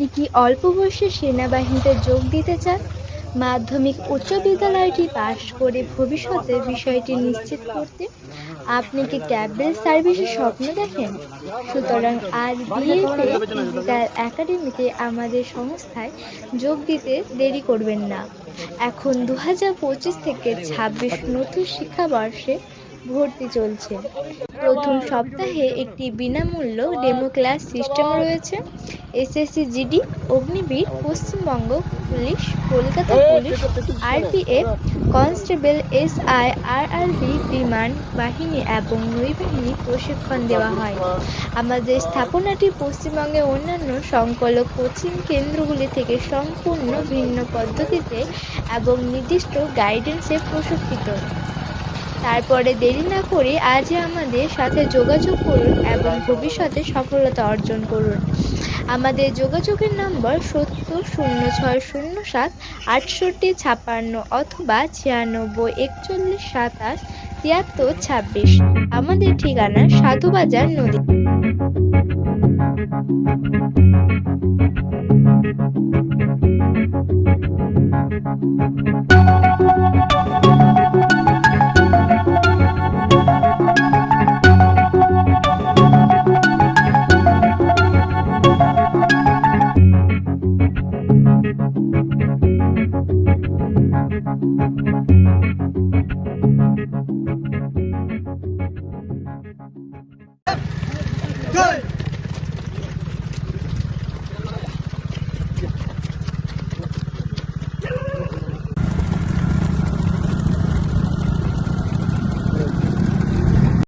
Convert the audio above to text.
আপনি কি অল্প বয়সে সেনাবাহিনীতে যোগ দিতে চান? মাধ্যমিক উচ্চ বিদ্যালয়টি পাশ করে ভবিষ্যতে বিষয়টি নিশ্চিত করতে আপনি কি ক্যাবেল সার্ভিসের স্বপ্ন দেখেন? সুতরাং আর বিএফএ ডিজিটাল একাডেমিতে আমাদের সংস্থায় যোগ দিতে দেরি করবেন না। এখন দু হাজার পঁচিশ থেকে ছাব্বিশ নতুন শিক্ষাবর্ষে ভর্তি চলছে। প্রথম সপ্তাহে একটি বিনামূল্য ডেমো ক্লাস সিস্টেম রয়েছে। SSC GD Agniveer Paschimbanga police Kolkata police RPF constable SI RRB বিমান বাহিনী এবং নৌবাহিনী প্রশিক্ষণ দেওয়া হয়। আমাদের স্থাপনাটি পশ্চিমবঙ্গের অন্যান্য সংকলক কোচিং কেন্দ্রগুলি থেকে সম্পূর্ণ ভিন্ন পদ্ধতিতে এবং নির্দিষ্ট গাইডেন্সে প্রশিক্ষিত। তারপরে দেরি না করে আজই আমাদের সাথে যোগাযোগ করুন এবং ভবিষ্যতে সফলতা অর্জন করুন। আমাদের যোগাযোগের নম্বর সত্তর শূন্য ছয় শূন্য সাত আটষট্টি ছাপ্পান্ন অথবা ছিয়ানব্বই একচল্লিশ সাতাশ তিয়াত্তর ছাব্বিশ। আমাদের ঠিকানা সাধুবাজার নদী। Good.